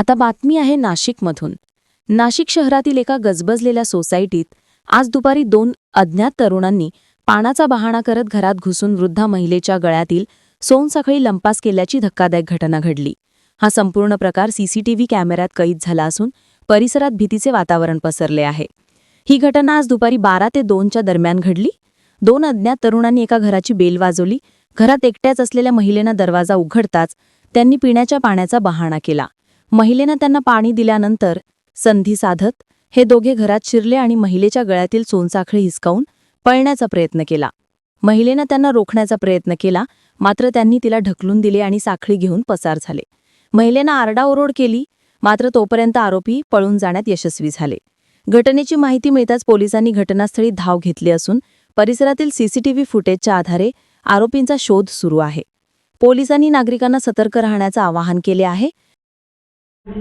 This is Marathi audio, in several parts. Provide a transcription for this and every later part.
आता बातमी आहे नाशिकमधून. नाशिक शहरातील एका गजबजलेल्या सोसायटीत आज दुपारी दोन अज्ञात तरुणांनी पानाचा बहाणा करत घरात घुसून वृद्धा महिलेच्या गळ्यातील सोनसाखळी लंपास केल्याची धक्कादायक घटना घडली. हा संपूर्ण प्रकार सीसीटीव्ही कॅमेऱ्यात कैद झाला असून परिसरात भीतीचे वातावरण पसरले आहे. ही घटना आज दुपारी बारा ते दोनच्या दरम्यान घडली. दोन अज्ञात तरुणांनी एका घराची बेल वाजवली. घरात एकट्याच असलेल्या महिलेनं दरवाजा उघडताच त्यांनी पिण्याच्या पाण्याचा बहाणा केला. महिलेनं त्यांना पाणी दिल्यानंतर संधी साधत हे दोघे घरात शिरले आणि महिलेच्या गळ्यातील सोनसाखळी हिसकावून पळण्याचा प्रयत्न केला. महिलेनं त्यांना रोखण्याचा प्रयत्न केला मात्र त्यांनी तिला ढकलून दिले आणि साखळी घेऊन पसार झाले. महिलेनं आरडाओरड केली मात्र तोपर्यंत आरोपी पळून जाण्यात यशस्वी झाले. घटनेची माहिती मिळताच पोलिसांनी घटनास्थळी धाव घेतली असून परिसरातील सीसीटीव्ही फुटेजच्या आधारे आरोपींचा शोध सुरू आहे. पोलिसांनी नागरिकांना सतर्क राहण्याचं आवाहन केले आहे. काय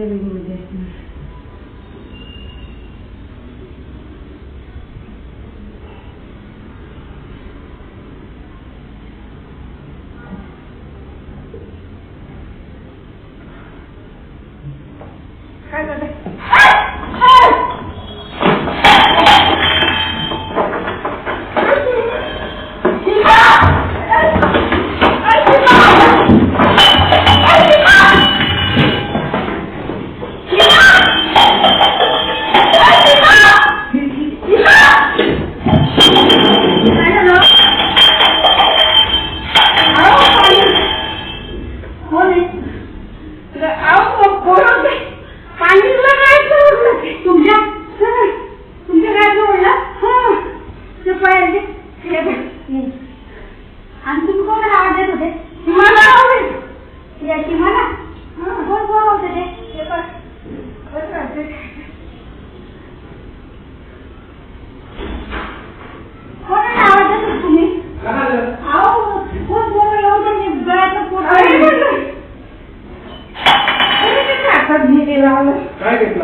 झालं बघ. हं. कोणाला आवाज देत होते मला आवाज या मला कोण कोण होते ते कोणाला आवाज देत होते तुम्ही अहो कोण कोण येऊन त्यांनी गळ्याचं पोट घेते लावलं काय घेतलं